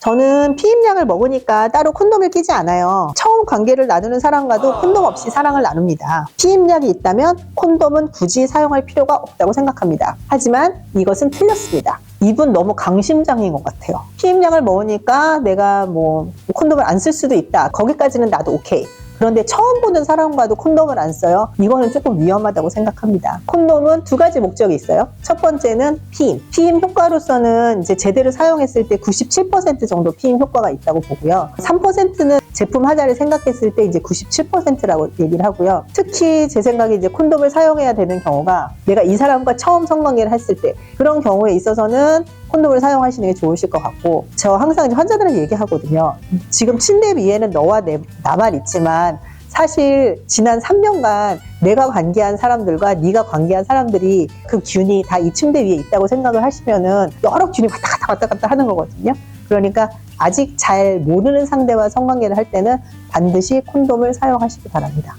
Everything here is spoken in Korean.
저는 피임약을 먹으니까 따로 콘돔을 끼지 않아요. 처음 관계를 나누는 사람과도 콘돔 없이 사랑을 나눕니다. 피임약이 있다면 콘돔은 굳이 사용할 필요가 없다고 생각합니다. 하지만 이것은 틀렸습니다. 이분 너무 강심장인 것 같아요. 피임약을 먹으니까 내가 뭐 콘돔을 안 쓸 수도 있다. 거기까지는 나도 오케이. 그런데 처음 보는 사람과도 콘돔을 안 써요. 이거는 조금 위험하다고 생각합니다. 콘돔은 두 가지 목적이 있어요. 첫 번째는 피임. 피임 효과로서는 이제 제대로 사용했을 때 97% 정도 피임 효과가 있다고 보고요. 3%는 제품 하자를 생각했을 때 이제 97%라고 얘기를 하고요. 특히 제 생각에 이제 콘돔을 사용해야 되는 경우가 내가 이 사람과 처음 성관계를 했을 때 그런 경우에 있어서는 콘돔을 사용하시는 게 좋으실 것 같고 저 항상 환자들한테 얘기하거든요. 지금 침대 위에는 너와 내, 나만 있지만 사실 지난 3년간 내가 관계한 사람들과 네가 관계한 사람들이 그 균이 다 이 침대 위에 있다고 생각을 하시면은 여러 균이 왔다 갔다 왔다 갔다 하는 거거든요. 그러니까 아직 잘 모르는 상대와 성관계를 할 때는 반드시 콘돔을 사용하시기 바랍니다.